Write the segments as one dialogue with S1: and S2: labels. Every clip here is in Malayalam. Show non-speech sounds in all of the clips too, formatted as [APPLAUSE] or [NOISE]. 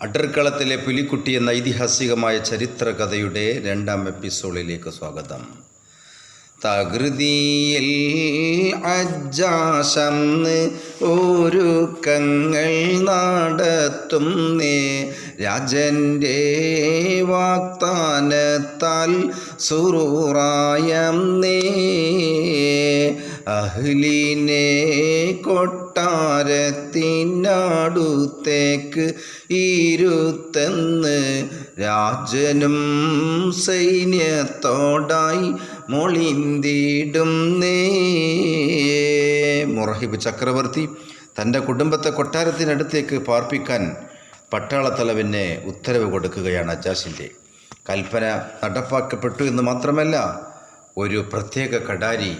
S1: അഡർക്കളത്തിലെ പുലിക്കുട്ടി എന്ന ഐതിഹാസികമായ ചരിത്ര കഥയുടെ രണ്ടാം എപ്പിസോഡിലേക്ക് സ്വാഗതം. തകൃതിയിൽ അജാശന്ന് ഒരുക്കങ്ങൾ നടത്തുന്നേ രാജന്റെ വാഗ്ദാനത്താൽ സുറൂറായം നേ അഹ്ലിനെ കൊട്ടാരത്തിനടുത്തേക്ക് ഇരുത്തെന്ന് രാജനും സൈന്യത്തോടായി മൊളിന്തിടും നേ. മുറഹിബ് ചക്രവർത്തി തന്റെ കുടുംബത്തെ കൊട്ടാരത്തിനടുത്തേക്ക് പാർപ്പിക്കാൻ പട്ടാളത്തലവിന് ഉത്തരവ് കൊടുക്കുകയാണ് അജാസിന്റെ കൽപ്പന നടപ്പാക്കപ്പെട്ടു എന്ന് മാത്രമല്ല ഒരു പ്രത്യേക കടാരി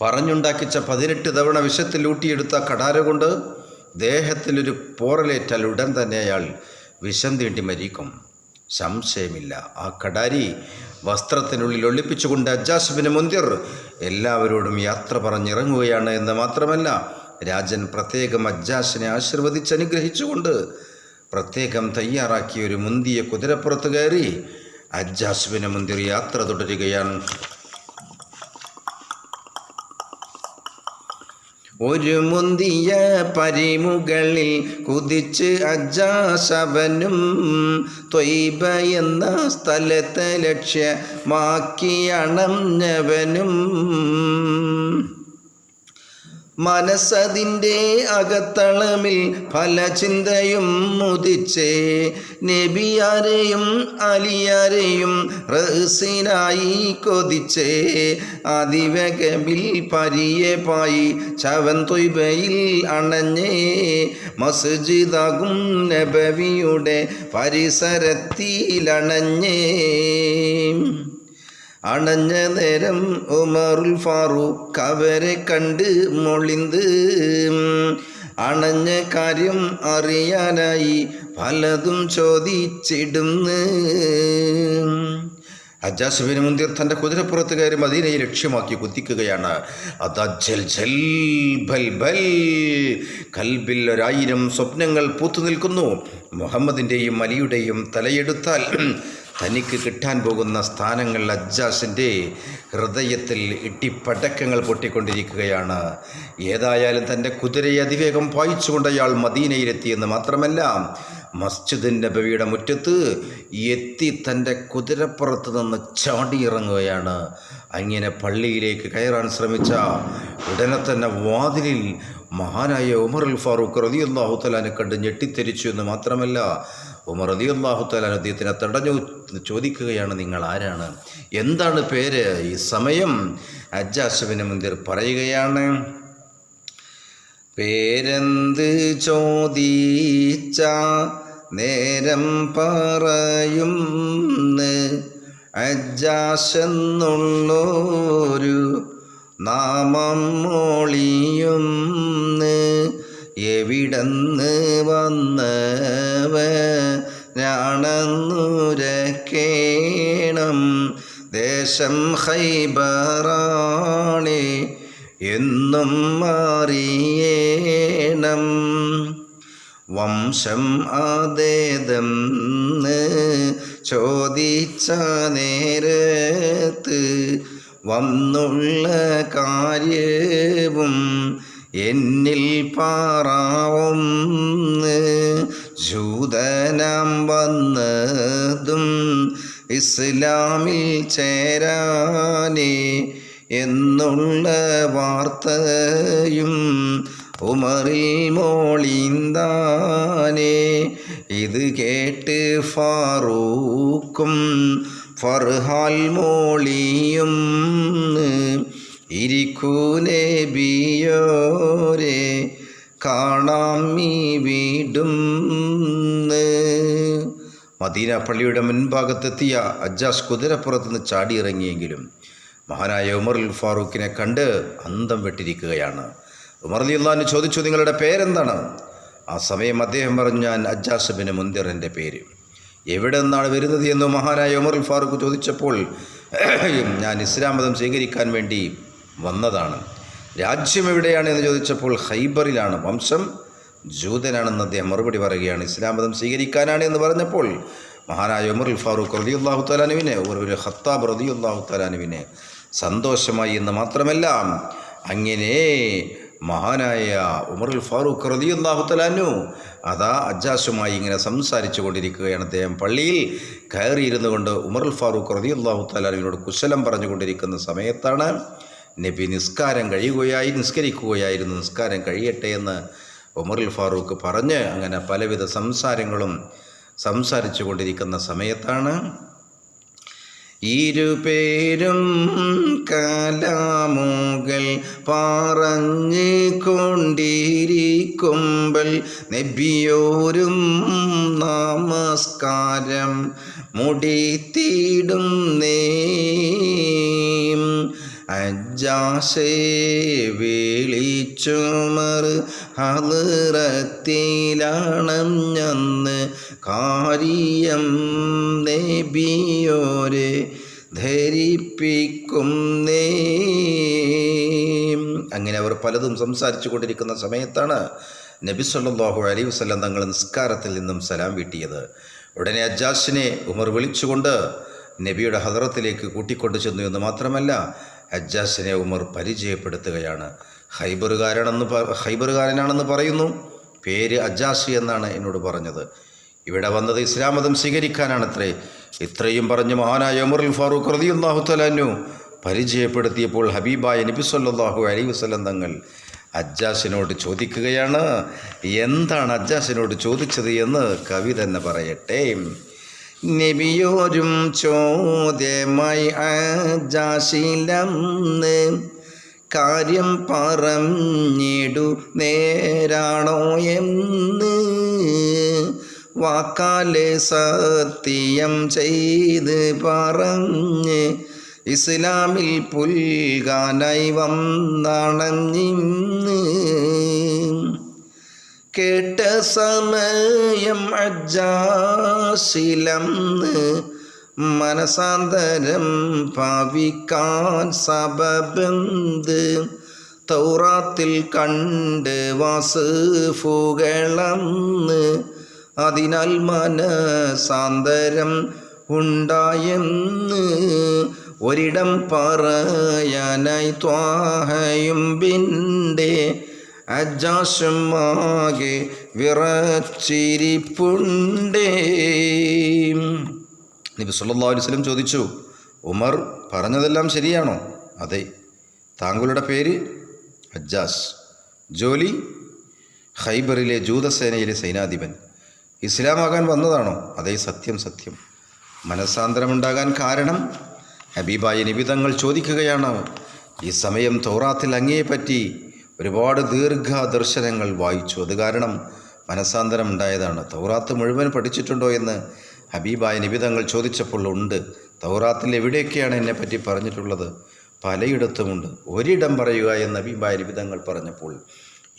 S1: പറഞ്ഞുണ്ടാക്കിച്ച പതിനെട്ട് തവണ വിഷത്തിൽ ഊട്ടിയെടുത്ത കടാര കൊണ്ട് ദേഹത്തിലൊരു പോറലേറ്റാൽ ഉടൻ തന്നെ അയാൾ വിഷം തീണ്ടി മരിക്കും. സംശയമില്ല. ആ കടാരി വസ്ത്രത്തിനുള്ളിൽ ഒളിപ്പിച്ചുകൊണ്ട് അജാസുബിന് മുന്തിർ. എല്ലാവരോടും യാത്ര പറഞ്ഞിറങ്ങുകയാണ് എന്ന് മാത്രമല്ല രാജൻ പ്രത്യേകം അജാസിനെ ആശീർവദിച്ച് അനുഗ്രഹിച്ചുകൊണ്ട് പ്രത്യേകം തയ്യാറാക്കിയ ഒരു മുന്തിയ കുതിരപ്പുറത്ത് കയറി അജാസുബിന് മുന്തിർ യാത്ര തുടരുകയാണ്. ഒരു മുന്തിയ പരിമുകളിൽ കുതിച്ച് അജാശവനും ത്വയ്ബ എന്ന സ്ഥലത്തെ ലക്ഷ്യമാക്കിയണഞ്ഞവനും മനസ്സതിന്റെ അകത്തളമിൽ പല ചിന്തയും മുതിച്ചേ നബിയാരെയും അലിയാരെയും റഹസിനായി കൊതിച്ചേ. അതിവേഗമിൽ പായി ചവൻ തൊയ്ബയിൽ അണഞ്ഞേ. മസ്ജിദാകും നബവിയുടെ പരിസരത്തിലണഞ്ഞേ. അണഞ്ഞ നേരം ഉമറുൽ ഫാറൂഖ് അവരെ കണ്ട് മൊളിന്ത്. അണഞ്ഞ കാര്യം അറിയാനായി പലതും ചോദിച്ചിടുന്ന്. അജാസുബിന് മുന്തിർ തന്റെ കുതിരപ്പുറത്ത് കയറി മദീനയെ ലക്ഷ്യമാക്കി കുത്തിക്കുകയാണ്. കൽബിൽ ഒരായിരം സ്വപ്നങ്ങൾ പൂത്തു നിൽക്കുന്നു. മുഹമ്മദിന്റെയും അലിയുടെയും തലയെടുത്താൽ തനിക്ക് കിട്ടാൻ പോകുന്ന സ്ഥാനങ്ങൾ അജ്ജാസിന്റെ ഹൃദയത്തിൽ ഇട്ടിപ്പടക്കങ്ങൾ പൊട്ടിക്കൊണ്ടിരിക്കുകയാണ്. ഏതായാലും തന്റെ കുതിരയെ അതിവേഗം പായിച്ചുകൊണ്ട് അയാൾ മദീനയിലെത്തിയെന്ന് മാത്രമല്ല മസ്ജിദിന്റെ നബവിയുടെ മുറ്റത്ത് എത്തി തന്റെ കുതിരപ്പുറത്ത് നിന്ന് ചാടിയിറങ്ങുകയാണ്. അങ്ങനെ പള്ളിയിലേക്ക് കയറാൻ ശ്രമിച്ച ഉടനെ തന്നെ വാതിലിൽ മഹാനായ ഉമർ അൽ ഫാറൂഖ് റതിയുല്ലാഹു തലാനെ കണ്ട് ഞെട്ടിത്തെരിച്ചു എന്ന് മാത്രമല്ല ഉമർ അലി അള്ളാഹുത്താല അദ്ദേഹത്തിനെ തടഞ്ഞു ചോദിക്കുകയാണ് നിങ്ങൾ ആരാണ്? എന്താണ് പേര്? ഈ സമയം അജാസുബിന് മുന്തിർ പറയുകയാണ് പേരെന്ത് ചോദിച്ച നേരം പറയും അജാസെന്നുള്ളൊരു നാമം മൊളിയും എവിടന്ന് വന്നവനാണെന്നുരക്കേണം ദേശം ഹൈബറാണി എന്നും മാറിയേണം വംശം അതേതം ചോദിച്ച നേരത്ത് വന്നുള്ള കാര്യവും എന്നിൽ പാറാവും ജൂതനാം വന്നതും ഇസ്ലാമിൽ ചേരാനേ എന്നുള്ള വാർത്തയും ഉമറിൽ മോളിന്താനേ. ഇത് കേട്ട് ഫാറൂക്കും ഫർഹാൽ മോളിയും ഇരിക്കൂനെ ബിയോരെ കാണാം ഈ വീടും മദീന പള്ളിയുടെ മുൻഭാഗത്തെത്തിയ അജാസ് കുതിരപ്പുറത്തുനിന്ന് ചാടിയിറങ്ങിയെങ്കിലും മഹാനായ ഉമറുൽ ഫാറൂഖിനെ കണ്ട് അന്തം വെട്ടിരിക്കുകയാണ്. ഉമർ അലി അള്ളഹാന് ചോദിച്ചു നിങ്ങളുടെ പേരെന്താണ്? ആ സമയം അദ്ദേഹം പറഞ്ഞു ഞാൻ അജാസബിന് മുന്തിറിന്റെ പേര്. എവിടെ നിന്നാണ് വരുന്നത്? എന്ന് മഹാനായ ഉമറുൽ ഫാറൂഖ് ചോദിച്ചപ്പോൾ ഞാൻ ഇസ്ലാം മതം സ്വീകരിക്കാൻ വേണ്ടി വന്നതാണ്. രാജ്യം എവിടെയാണ് എന്ന് ചോദിച്ചപ്പോൾ ഹൈബറിലാണ് വംശം ജൂതനാണെന്ന് അദ്ദേഹം മറുപടി പറയുകയാണ്. ഇസ്ലാം മതം സ്വീകരിക്കാനാണ് എന്ന് പറഞ്ഞപ്പോൾ മഹാനായ ഉമർ ഫാറൂഖ് റതി അള്ളാഹു തലാനുവിനെ ഒരു ഖത്താബ് റതി അള്ളാഹു തലാനുവിനെ സന്തോഷമായി എന്ന് മാത്രമല്ല അങ്ങനെ മഹാനായ ഉമറുൽ ഫാറൂഖ് റതി അള്ളാഹു തലാനു അതാ അജാസുമായി ഇങ്ങനെ സംസാരിച്ചു കൊണ്ടിരിക്കുകയാണ്. അദ്ദേഹം പള്ളിയിൽ കയറിയിരുന്നു കൊണ്ട് ഉമറുൽ ഫാറൂഖ് റതി അള്ളാഹു തലാനുവിനോട് കുശലം പറഞ്ഞുകൊണ്ടിരിക്കുന്ന സമയത്താണ് നബി നിസ്കാരം കഴിയുകയായി നിസ്കരിക്കുകയായിരുന്നു നിസ്കാരം കഴിയട്ടെ എന്ന് ഉമറുൽ ഫാറൂഖ് പറഞ്ഞ് അങ്ങനെ പലവിധ സംസാരങ്ങളും സംസാരിച്ചു കൊണ്ടിരിക്കുന്ന സമയത്താണ് ഇരുപേരും കലാമുകൾ പറഞ്ഞ് കൊണ്ടിരിക്കുമ്പൽ നബിയോരും നമസ്കാരം മുടിത്തിടും നേ അജാശേ വിളിച്ചുമർ ഹലിറത്തിലാണഞ്ഞന്ന് കാര്യം നബിയോരെ ധരിപ്പിക്കുന്നേ അങ്ങനെ അവർ പലതും സംസാരിച്ചു കൊണ്ടിരിക്കുന്ന സമയത്താണ് നബി സല്ലാഹു അലൈ വസല്ലം തങ്ങൾ നിസ്കാരത്തിൽ നിന്നും സലാം വീട്ടിയത്. ഉടനെ അജാസിനെ ഉമർ വിളിച്ചുകൊണ്ട് നബിയുടെ ഹദറത്തിലേക്ക് കൂട്ടിക്കൊണ്ടു ചെന്നു എന്ന് മാത്രമല്ല അജാസിനെ ഉമർ പരിചയപ്പെടുത്തുകയാണ്. ഹൈബറുകാരനെന്ന് ഹൈബറുകാരനാണെന്ന് പറയുന്നു. പേര് അജാസി എന്നാണ് എന്നോട് പറഞ്ഞത്. ഇവിടെ വന്നത് ഇസ്ലാം മതം സ്വീകരിക്കാനാണത്രേ. ഇത്രയും പറഞ്ഞ് മഹാനായ ഉമറുൽ ഫാറൂഖ് റളിയല്ലാഹു തലാനു പരിചയപ്പെടുത്തിയപ്പോൾ ഹബീബായ നബി സല്ലാഹു അലൈഹി വസല്ലം തങ്ങൾ അജ്ജാസിനോട് ചോദിക്കുകയാണ് എന്താണ് അജ്ജാസിനോട് ചോദിച്ചത് എന്ന് കവി തന്നെ പറയട്ടെ? നബിയോരും ചോദ്യമായി അജാശിലന്ന് കാര്യം പറഞ്ഞിടു നേരാണോ എന്ന് വാക്കാലെ സത്യം ചെയ്ത് പറഞ്ഞ് ഇസ്ലാമിൽ പുൽകാനായി വന്നണഞ്ഞിന്ന് കേട്ട സമയം അജാശിലംന്ന് മനസാന്തരം ഭാവിക്കാൻ സബബന്ത്? തൗറാത്തിൽ കണ്ട് വാസുഫുകളന്ന് അതിനാൽ മനസാന്തരം ഉണ്ടായെന്ന് ഒരിടം പറയാനായി ത്വാഹയും ബിന്റെ അജാശമാകെ വിറച്ചിരിപ്പുണ്ടേ. നബി സല്ലല്ലാഹു അലൈഹി വസല്ലം ചോദിച്ചു ഉമർ പറഞ്ഞതെല്ലാം ശരിയാണോ? അതെ. താങ്കളുടെ പേര്? അജ്ജാസ് ജോലി? ഖൈബറിലെ ജൂതസേനയിലെ സൈനാധിപൻ. ഇസ്ലാമാകാൻ വന്നതാണോ? അതേ സത്യം സത്യം. മനസ്സാന്തരമുണ്ടാകാൻ കാരണം? ഹബീബായ നിബിതങ്ങൾ ചോദിക്കുകയാണ്. ഈ സമയം തൗറാത്തിൽ അങ്ങയെപ്പറ്റി ഒരുപാട് ദീർഘ ദർശനങ്ങൾ വായിച്ചു. അത് കാരണം മനസ്സാന്തരം ഉണ്ടായതാണ്. തൗറാത്ത് മുഴുവൻ പഠിച്ചിട്ടുണ്ടോ എന്ന് ഹബീബായ നിബിതങ്ങൾ ചോദിച്ചപ്പോൾ ഉണ്ട്. തൗറാത്തിൽ എവിടെയൊക്കെയാണ് എന്നെ പറ്റി പറഞ്ഞിട്ടുള്ളത്? പലയിടത്തുമുണ്ട്. ഒരിടം പറയുക എന്ന് ഹബീബായ നിബിതങ്ങൾ പറഞ്ഞപ്പോൾ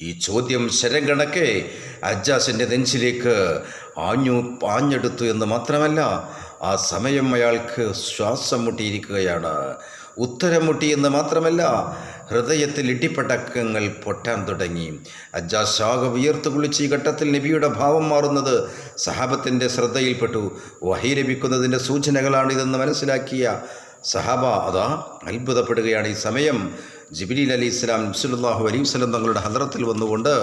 S1: ഈ ചോദ്യം ശരം കണക്കെ അജാസിന്റെ നെഞ്ചിലേക്ക് ആഞ്ഞു പാഞ്ഞെടുത്തു എന്ന് മാത്രമല്ല ആ സമയം അയാൾക്ക് ശ്വാസം മുട്ടിയിരിക്കുകയാണ്. ഉത്തരം മുട്ടി എന്ന് മാത്രമല്ല ഹൃദയത്തിൽ ഇടിപ്പടക്കങ്ങൾ പൊട്ടാൻ തുടങ്ങി. അജ്ജാസ് ശാഖ വിയർത്തു കുളിച്ച് ഈ ഘട്ടത്തിൽ നബിയുടെ ഭാവം മാറുന്നത് സഹാബത്തിന്റെ ശ്രദ്ധയിൽപ്പെട്ടു. വഹി ലഭിക്കുന്നതിന്റെ സൂചനകളാണിതെന്ന് മനസ്സിലാക്കിയ സഹാബ അതാ അത്ഭുതപ്പെടുകയാണ്. ഈ സമയം ജിബിലി അലി ഇസ്ലാം നബ്സുല്ലാഹു അലൈഹി വസല്ലം തങ്ങളുടെ ഹദ്രത്തിൽ വന്നുകൊണ്ട്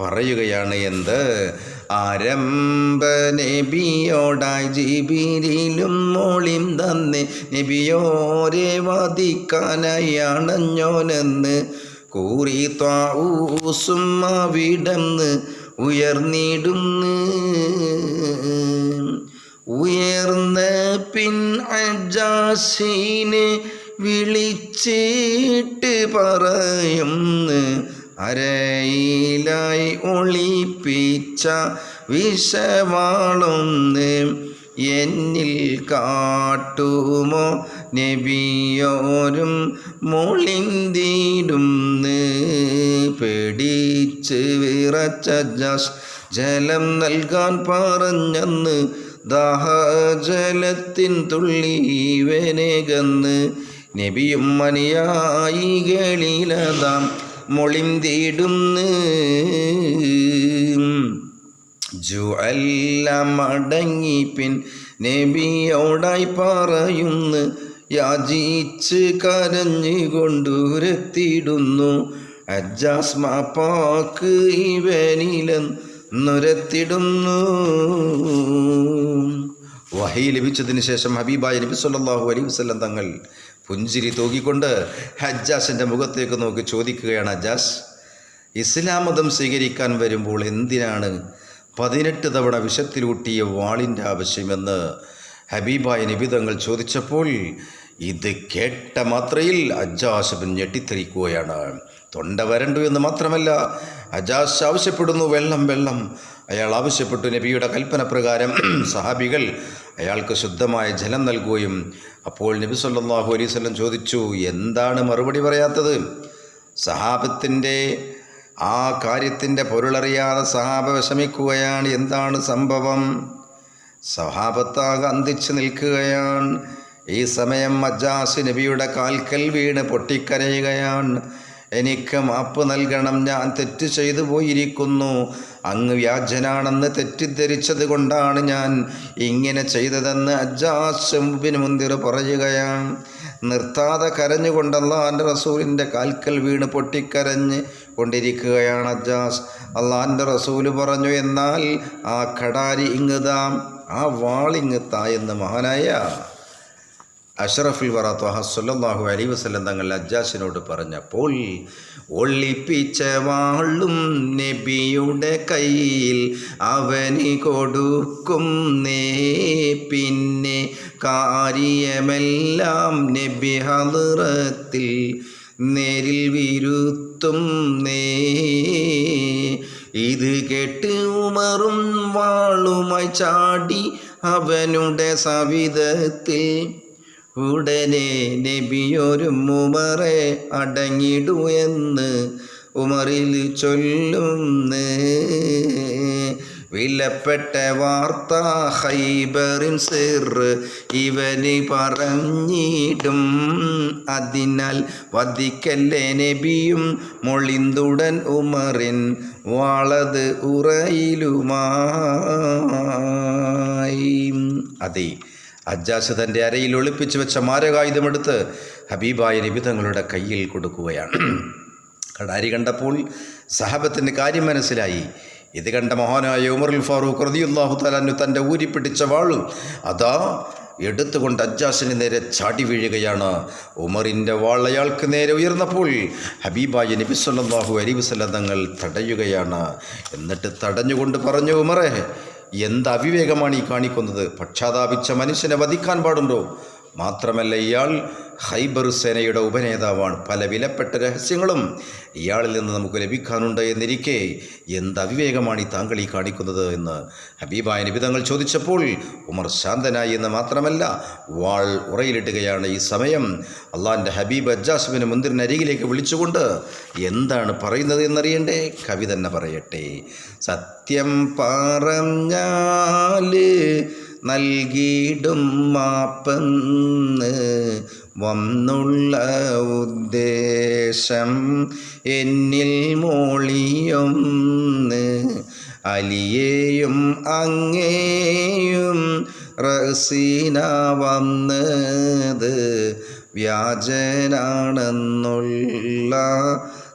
S1: പറയുകയാണ് എന്ത്? ആരംഭ നബിയോടായി ജിബിരിലും മോളിം തന്ന് നബിയോരെ വാദിക്കാനായി അണഞ്ഞോനെന്ന് കൂറി ത്വാഊസും അവിടന്ന് ഉയർന്നിടുന്ന്. ഉയർന്ന പിൻ അജാസീനെ വിളിച്ചിട്ട് പറയുന്നു അരയിലായി ഒളിപ്പിച്ച വിഷവാളൊന്ന് എന്നിൽ കാട്ടുമോ? നബിയോരും മൊളിന്തിടുന്ന് പേടിച്ച് വിറച്ച ജസ് ജലം നൽകാൻ പറഞ്ഞെന്ന് ദാഹജലത്തിൻ തുള്ളി വേനകന്ന്. നബിയും അനുയായികളിലതാം മൊളിന്തിടുന്ന്. ജുഅല്ല മടങ്ങി പിൻ നബിയോടായി പറയുന്നു യാചിച്ച് കരഞ്ഞുകൊണ്ടുരത്തിടുന്നു അജാസ്മാക്ക് മാപ്പാക്ക് ഇവനിലെന്നുരത്തിടുന്നു വഹി ലഭിച്ചതിന് ശേഷം ഹബീബായ നബി സല്ലല്ലാഹു അലൈഹി വസല്ലം തങ്ങൾ പുഞ്ചിരി തൂക്കിക്കൊണ്ട് ഹജ്ജാസിന്റെ മുഖത്തേക്ക് നോക്കി ചോദിക്കുകയാണ് ഹജ്ജാസ് ഇസ്ലാം മതം സ്വീകരിക്കാൻ വരുമ്പോൾ എന്തിനാണ് പതിനെട്ട് തവണ വിഷത്തിലൂട്ടിയ വാളിന്റെ ആവശ്യമെന്ന് ഹബീബായ നിബിതങ്ങൾ ചോദിച്ചപ്പോൾ ഇത് കേട്ട മാത്രയിൽ അജാഷബിൻ ഞെട്ടിത്തെറിക്കുകയാണ്. തൊണ്ട വരണ്ടു എന്ന് മാത്രമല്ല അജാസ് ആവശ്യപ്പെടുന്നു വെള്ളം വെള്ളം. അയാൾ ആവശ്യപ്പെട്ടു നബിയുടെ കൽപ്പന പ്രകാരം [CLEARS THROAT] സഹാബികൾ അയാൾക്ക് ശുദ്ധമായ ജലം നൽകുകയും അപ്പോൾ നബി സല്ലാഹു അലൈഹി വസല്ലം ചോദിച്ചു എന്താണ് മറുപടി പറയാത്തത്? സഹാബത്തിന്റെ ആ കാര്യത്തിന്റെ പൊരുളറിയാതെ സഹാബ വിഷമിക്കുകയാണ്. എന്താണ് സംഭവം? സഹാബത്താകെ അന്തിച്ചു നിൽക്കുകയാണ്. ഈ സമയം മജാസ് നബിയുടെ കാൽക്കൽ വീണ് പൊട്ടിക്കരയുകയാണ്. എനിക്ക് മാപ്പ് നൽകണം ഞാൻ തെറ്റ് ചെയ്തു പോയിരിക്കുന്നു. അങ്ങ് വ്യാജനാണെന്ന് തെറ്റിദ്ധരിച്ചത് കൊണ്ടാണ് ഞാൻ ഇങ്ങനെ ചെയ്തതെന്ന് അജാശംബിന് മുന്തിർ പറയുകയാണ്. നിർത്താതെ കരഞ്ഞുകൊണ്ടല്ലാന്റെ റസൂലിന്റെ കാൽക്കൽ വീണ് പൊട്ടിക്കരഞ്ഞ് കൊണ്ടിരിക്കുകയാണ് അജാസ് അള്ളാന്റെ റസൂൽ പറഞ്ഞു എന്നാൽ ആ കടാരി ഇങ്ങുതാം ആ വാളിങ്ങുത്താ എന്ന് മഹാനായ അഷറഫുൽ വറ ത്വഹ സല്ലല്ലാഹു വസ്ലം തങ്ങൾ അജ്ജാസിനോട് പറഞ്ഞപ്പോൾ ഒളിപ്പിച്ച വാളും നബിയുടെ കയ്യിൽ അവന് കൊടുക്കും നേ. പിന്നെ കാര്യമെല്ലാം നബി ഹലറത്തിൽ നേരിൽ വിരുത്തും നേ. ഇത് കേട്ട് ഉമറും വാളുമായി ചാടി അവനുടെ സവിധത്തിൽ ഉടനെ നബിയൊരു ഉമറെ അടങ്ങിടു എന്ന് ഉമറിൽ ചൊല്ലുന്ന്. വിലപ്പെട്ട വാർത്ത ഹൈബറിൻ സിർ ഇവന് പറഞ്ഞിടും. അതിനാൽ വധിക്കല്ലേ നബിയും മൊളിന്തുടൻ ഉമറിൻ വാളത് ഉറയിലുമായി. അതെ അജാസ് തന്റെ അരയിൽ ഒളിപ്പിച്ചു വെച്ച മാരകായുധമെടുത്ത് ഹബീബായ നബി തങ്ങളുടെ കയ്യിൽ കൊടുക്കുകയാണ്. കടാരി കണ്ടപ്പോൾ സഹബത്തിന്റെ കാര്യം മനസ്സിലായി. ഇത് കണ്ട മഹാനായ ഉമറുൽ ഫാറൂഖ് റതിയുല്ലാഹു തലാനു തന്റെ ഊരിപ്പിടിച്ച വാൾ അതാ എടുത്തുകൊണ്ട് അജ്ജാസിന് നേരെ ചാടി വീഴുകയാണ്. ഉമറിന്റെ വാൾ അയാൾക്ക് നേരെ ഉയർന്നപ്പോൾ ഹബീബായ നബി സല്ലാഹു വസല്ലം തങ്ങൾ തടയുകയാണ്. എന്നിട്ട് തടഞ്ഞുകൊണ്ട് പറഞ്ഞു ഉമറെ എന്ത് അവിവേകമാണ് ഈ കാണിക്കുന്നത്? പക്ഷാതാപിച്ച മനുഷ്യനെ വധിക്കാൻ പാടുണ്ടോ? മാത്രമല്ല ഇയാൾ ഹൈബർ സേനയുടെ ഉപനേതാവാണ്. പല വിലപ്പെട്ട രഹസ്യങ്ങളും ഇയാളിൽ നിന്ന് നമുക്ക് ലഭിക്കാനുണ്ട് എന്നിരിക്കെ എന്ത് അവിവേകമാണ് ഈ താങ്കൾ ഈ കാണിക്കുന്നത് എന്ന് ഹബീബായ നിബിതങ്ങൾ ചോദിച്ചപ്പോൾ ഉമർ ശാന്തനായി എന്ന് മാത്രമല്ല വാൾ ഉറയിലിടുകയാണ് ഈ സമയം. അള്ളാഹിന്റെ ഹബീബ് അജാസുബിന് മുന്തിരിനരികിലേക്ക് വിളിച്ചുകൊണ്ട് എന്താണ് പറയുന്നത് എന്നറിയണ്ടേ? കവി തന്നെ പറയട്ടെ. സത്യം പറഞ്ഞാൽ നൽകിയിടും മാപ്പെന്ന് വന്നുള്ള ഉദ്ദേശം എന്നിൽ മോളിയൊന്ന് അലിയേയും അങ്ങേയും റസീന വന്നത് വ്യാജനാണെന്നുള്ള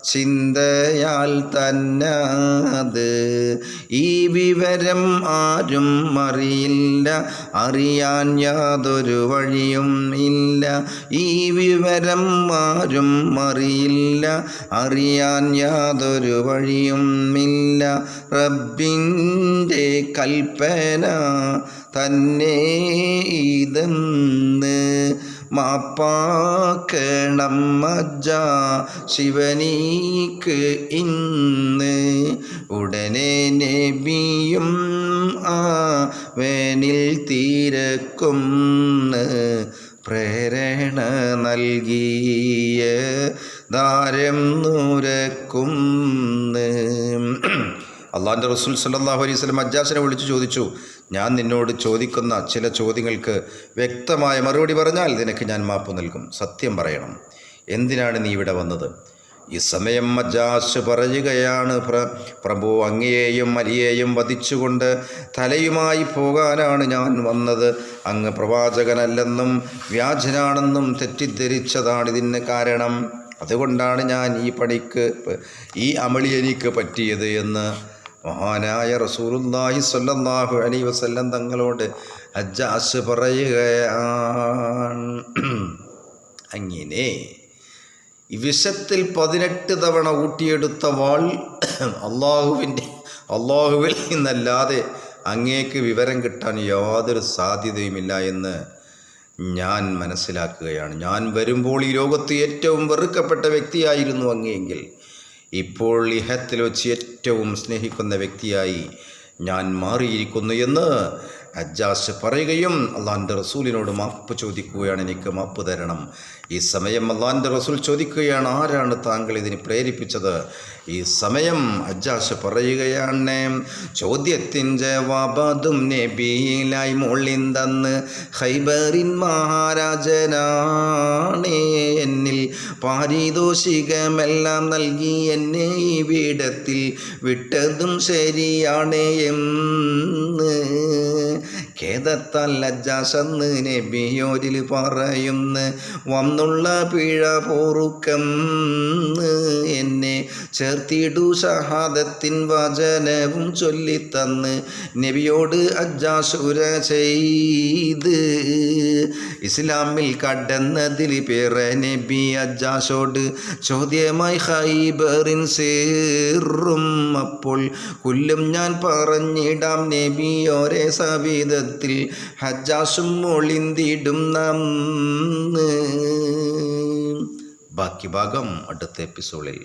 S1: ചിന്തയാൽ തന്നത്. ഈ വിവരം ആരും അറിയില്ല. അറിയാൻ യാതൊരു വഴിയും ഇല്ല. ഈ വിവരം ആരും അറിയില്ല. അറിയാൻ യാതൊരു വഴിയും ഇല്ല. റബ്ബിന്റെ കൽപ്പന തന്നെ ഇതെന്ന് മാപ്പാക്കണം മജ്ജ ശിവനീക്ക് ഇന്ന്. ഉടനെ നബിയും ആ വേനിൽ തീരക്കും പ്രേരണ നൽകിയ ദാരം നൂരക്കും അള്ളാഹിന്റെ റസൂൽ സല്ലാഹു അലൈഹി സ്വലം അജ്ജാസിനെ വിളിച്ചു ചോദിച്ചു ഞാൻ നിന്നോട് ചോദിക്കുന്ന ചില ചോദ്യങ്ങൾക്ക് വ്യക്തമായ മറുപടി പറഞ്ഞാൽ നിനക്ക് ഞാൻ മാപ്പ് നൽകും. സത്യം പറയണം. എന്തിനാണ് നീ ഇവിടെ വന്നത്? ഈ സമയം മജാസ് പറയുകയാണ് പ്ര പ്രഭു അങ്ങയെയും അലിയെയും വധിച്ചുകൊണ്ട് തലയുമായി പോകാനാണ് ഞാൻ വന്നത്. അങ്ങ് പ്രവാചകനല്ലെന്നും വ്യാജനാണെന്നും തെറ്റിദ്ധരിച്ചതാണ് ഇതിന് കാരണം. അതുകൊണ്ടാണ് ഞാൻ ഈ പണിക്ക് ഈ അമളി എനിക്ക് പറ്റിയത് എന്ന് മഹാനായ റസൂലുല്ലാഹി സ്വല്ലല്ലാഹു അലൈഹി വസല്ലം തങ്ങളോട് ഹജ്ജാസ് പറയുകയാണ് അങ്ങനെ വിഷത്തിൽ പതിനെട്ട് തവണ ഊട്ടിയെടുത്ത വാൾ അള്ളാഹുവിന്റെ അള്ളാഹുവിൽ നിന്നല്ലാതെ അങ്ങേക്ക് വിവരം കിട്ടാൻ യാതൊരു സാധ്യതയുമില്ല എന്ന് ഞാൻ മനസ്സിലാക്കുകയാണ്. ഞാൻ വരുമ്പോൾ ഈ ലോകത്ത് ഏറ്റവും വെറുക്കപ്പെട്ട വ്യക്തിയായിരുന്നു അങ്ങെങ്കിൽ ഇപ്പോൾ ഇഹത്തിൽ വെച്ച് ഏറ്റവും സ്നേഹിക്കുന്ന വ്യക്തിയായി ഞാൻ മാറിയിരിക്കുന്നു എന്ന് അജാസ് പറയുകയും അള്ളാന്റെ റസൂലിനോട് മാപ്പ് ചോദിക്കുകയാണ്. എനിക്ക് മാപ്പ് തരണം. ഈ സമയം അള്ളാന്റെ റസൂൽ ചോദിക്കുകയാണ് ആരാണ് താങ്കൾ ഇതിന് പ്രേരിപ്പിച്ചത്? ഈ സമയം അജാഷ് പറയുകയാണ് ചോദ്യത്തിന് ജവാബതും നബിയിലായി മൊള്ളിന്തന്ന് ഹൈബറിൻ മഹാരാജനാണ്. എന്നിൽ പാരിതോഷികമെല്ലാം നൽകി എന്നെ ഈ വീടത്തിൽ വിട്ടതും ശരിയാണ് എന്ന് ഖേദത്താൽ ലജ്ജാശന്ന് നബിയോരിൽ പറയുന്ന വന്നുള്ള പിഴ പോറുക്കം എന്നെ ചേർത്തിടു ഷഹാദത്തിൻ വചനവും ചൊല്ലിത്തന്ന് നബിയോട് അജ്ജാശുര ചെയ്ത് ഇസ്ലാമിൽ കടന്നതിൽ പേറെ നബി അജാസോട് ചോദ്യമായി ഹൈബറിൻ സേറും അപ്പോൾ കുല്ലും ഞാൻ പറഞ്ഞിടാം നബിയോരെ സവിധത്തിൽ ഹജ്ജാസും ഒളിന്തിടും നാം ബാക്കി ഭാഗം അടുത്ത എപ്പിസോഡിൽ.